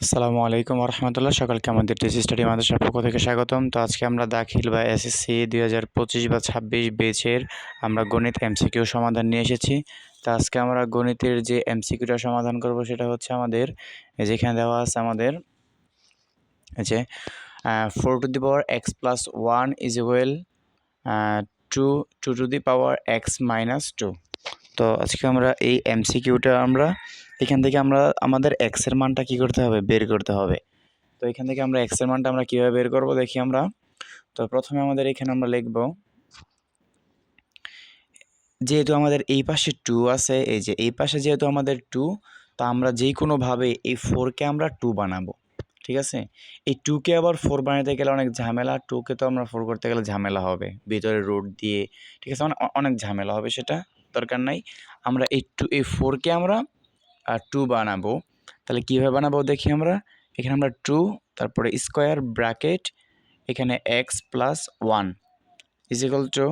আসসালামু আলাইকুম রহমতুল্লাহ সকালকে আমাদের টিসি স্টাডি মাদ্রাসার পক্ষ থেকে স্বাগতম। তো আজকে আমরা দাখিল বা এসএসসি দুই হাজার পঁচিশ বা ছাব্বিশ বেচের আমরা গণিত এমসিকিউ সমাধান নিয়ে এসেছি। তো আজকে আমরা গণিতের যে এমসিকিউটা সমাধান করব সেটা হচ্ছে আমাদের যেখানে দেওয়া আছে আমাদের যে four to the power x plus one is equal to two to the power x minus two তো আজকে আমরা এই এমসিকিউটা আমরা এখান থেকে আমরা, আমাদের এক্সের মানটা কি করতে হবে? বের করতে হবে। তো এখান থেকে আমরা এক্সের মানটা আমরা কীভাবে বের করব? দেখি আমরা। তো প্রথমে আমাদের এখানে আমরা লিখব, যেহেতু আমাদের এই পাশে টু আছে, এই যে এই পাশে যেহেতু আমাদের টু তা আমরা যে কোনোভাবে এই ফোরকে আমরা টু বানাবো। ঠিক আছে? এই টুকে আবার ফোর বানাতে গেলে অনেক ঝামেলা। টুকে তো আমরা ফোর করতে গেলে ঝামেলা হবে। ভিতরে রোড দিয়ে, ঠিক আছে? অনেক অনেক ঝামেলা হবে সেটা, দরকার নাই। আমরা এই টু এই ফোরকে আমরা টু বানাবো। তাহলে কীভাবে বানাবো দেখি আমরা? এখানে আমরা টু তারপরে স্কোয়ার ব্র্যাকেট এখানে x plus one is equal to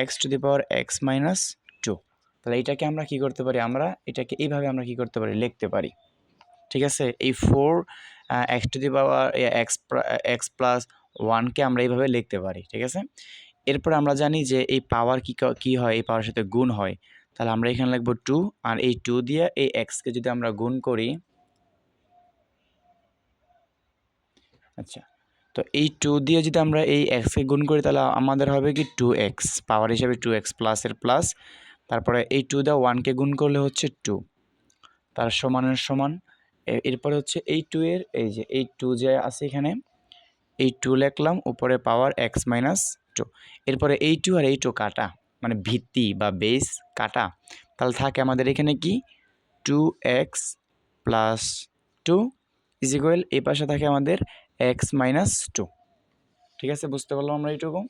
x to the power x minus two তাহলে এটাকে আমরা কি করতে পারি? আমরা এটাকে এইভাবে আমরা কি করতে পারি? লিখতে পারি। ঠিক আছে? এই four x to the power x x plus ওয়ানকে আমরা এইভাবে লিখতে পারি। ঠিক আছে? এরপর আমরা জানি যে এই পাওয়ার কী কী হয়? এই পাওয়ার সাথে গুণ হয়। তাহলে আমরা এখানে লিখব টু, আর এই টু দিয়ে এই এক্সকে যদি আমরা গুণ করি আচ্ছা তো এই টু দিয়ে যদি আমরা এই এক্সকে গুণ করি, তাহলে আমাদের হবে কি টু এক্স পাওয়ার হিসাবে টু এক্স প্লাসের প্লাস তারপরে এই টু দা ওয়ানকে গুণ করলে হচ্ছে টু তার সমানের সমান এরপরে হচ্ছে এই টু এর, এই যে এই টু যে আছে এখানে, এই টু লিখলাম, উপরে পাওয়ার এক্স মাইনাস টু এরপরে এই টু আর এই টু কাটা। মানে ভিত্তি বা বেস কাটা, তাহলে থাকে আমাদের এখানে কি? Two x plus two is equal এই পাশে থাকে আমাদের এক্স মাইনাস টু ঠিক আছে, বুঝতে পারলাম আমরা এইটুকু?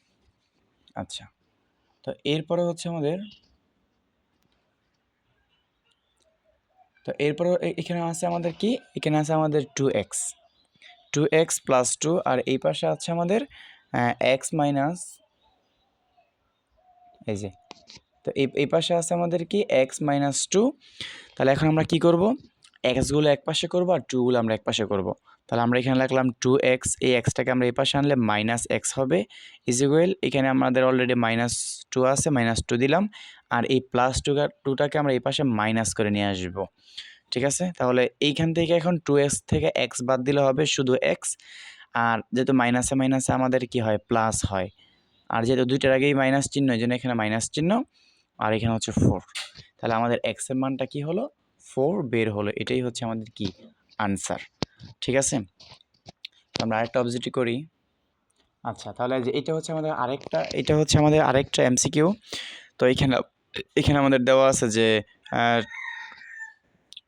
আচ্ছা তো এরপরে হচ্ছে আমাদের, তো এরপরে এখানে আছে আমাদের কি? এখানে আছে আমাদের two x two x plus two আর এই পাশে আছে আমাদের এক্স মাইনাস এই যে। তো এই এই পাশে আছে আমাদের কি? এক্স মাইনাস টু তাহলে এখন আমরা কি করব? এক্সগুলো এক পাশে করব আর টুগুলো আমরা এক পাশে করব। তাহলে আমরা এখানে লিখলাম টু এক্স এই এক্সটাকে আমরা এই পাশে আনলে মাইনাস এক্স হবে। ইজিগুয়েল এখানে আমাদের অলরেডি মাইনাস টু আছে মাইনাস টু দিলাম। আর এই প্লাস টু টুটাকে আমরা এই পাশে মাইনাস করে নিয়ে আসব। ঠিক আছে? তাহলে এইখান থেকে এখন টু এক্স থেকে এক্স বাদ দিলে হবে শুধু এক্স আর যেহেতু মাইনাসে মাইনাসে আমাদের কি হয়? প্লাস হয়। আর যেহেতু দুইটার আগেই মাইনাস চিহ্ন, এই জন্য এখানে মাইনাস চিহ্ন, আর এখানে হচ্ছে ফোর তাহলে আমাদের এক্সের মানটা কি হলো? ফোর বের হলো। এটাই হচ্ছে আমাদের কি? আনসার ঠিক আছে? আমরা আরেকটা অবজেক্টিভ করি। আচ্ছা তাহলে যে এটা হচ্ছে আমাদের আরেকটা, এটা হচ্ছে আমাদের আরেকটা এমসিকিউ তো এখানে এখানে আমাদের দেওয়া আছে যে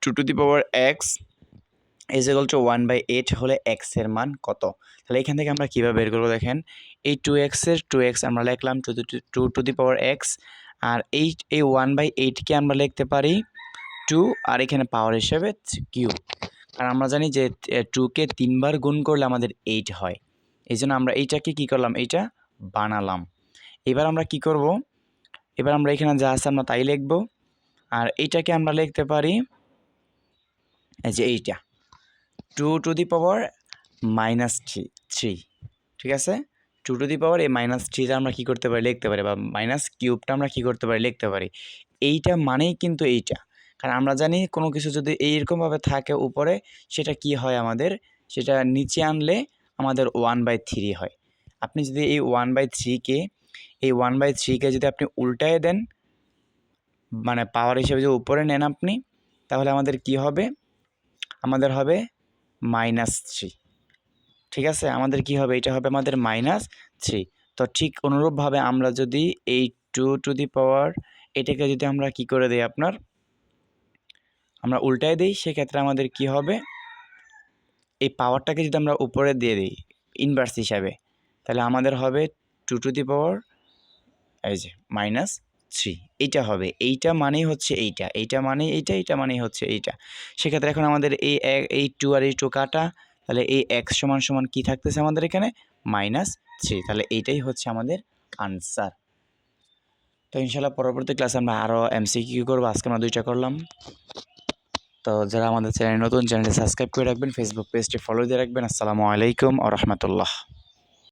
two to the power x is equal to one by eight হলে এক্সের মান কত? তাহলে এখান থেকে আমরা কীভাবে বের করব দেখেন? এই টু এক্সের টু এক্স আমরা লিখলাম to two to the power x আর এই এই ওয়ান বাই এইটকে আমরা লিখতে পারি টু আর এখানে পাওয়ার হিসেবে কিউ কারণ আমরা জানি যে টুকে তিনবার গুণ করলে আমাদের এইট হয়। এই জন্য আমরা এইটাকে কি করলাম? এইটা বানালাম। এবার আমরা কি করব? এবার আমরা এখানে যা আছে আমরা তাই লিখব। আর এইটাকে আমরা লিখতে পারি যে এইটা। Two to the power minus three three ঠিক আছে? টু টু দি পাওয়ার এই মাইনাস থ্রিটা আমরা কী করতে পারি? লিখতে পারি, বা মাইনাস কিউবটা আমরা কী করতে পারি? লিখতে পারি। এইটা মানেই কিন্তু এইটা। কারণ আমরা জানি কোনো কিছু যদি এইরকমভাবে থাকে উপরে, সেটা কি হয় আমাদের? সেটা নিচে আনলে আমাদের ওয়ান বাই থ্রি হয়। আপনি যদি এই ওয়ান বাই থ্রিকে এই ওয়ান বাই থ্রিকে যদি আপনি উল্টায় দেন মানে পাওয়ার হিসেবে যদি উপরে নেন আপনি, তাহলে আমাদের কি হবে? আমাদের হবে মাইনাস থ্রি ঠিক আছে? আমাদের কি হবে? এটা হবে আমাদের মাইনাস থ্রি তো ঠিক অনুরূপভাবে আমরা যদি এই টু টু দি পাওয়ার এটাকে যদি আমরা কি করে দিই আপনার? আমরা উল্টায় দিই, সেক্ষেত্রে আমাদের কি হবে? এই পাওয়ারটাকে যদি আমরা উপরে দিয়ে দিই ইনভার্স হিসাবে, তাহলে আমাদের হবে টু টু দি পাওয়ার এই যে মাইনাস থ্রি এইটা হবে, এইটা মানেই হচ্ছে এইটা এইটা মানেই এইটা এইটা মানেই হচ্ছে এইটা। সেক্ষেত্রে এখন আমাদের এই এই টু আর এই টু কাটা, তাহলে এই এক্স সমান সমান কী থাকতেছে আমাদের এখানে? মাইনাস থ্রি তাহলে এইটাই হচ্ছে আমাদের আনসার তো ইনশাল্লাহ পরবর্তী ক্লাসে আমরা আরও এমসিকিউ করব, আজকে আমরা দুইটা করলাম। তো যারা আমাদের চ্যানেল নতুন চ্যানেলটি সাবস্ক্রাইব করে রাখবেন ফেসবুক পেজটি ফলো দিয়ে রাখবেন। আসসালামু আলাইকুম ও রহমতুল্লাহ।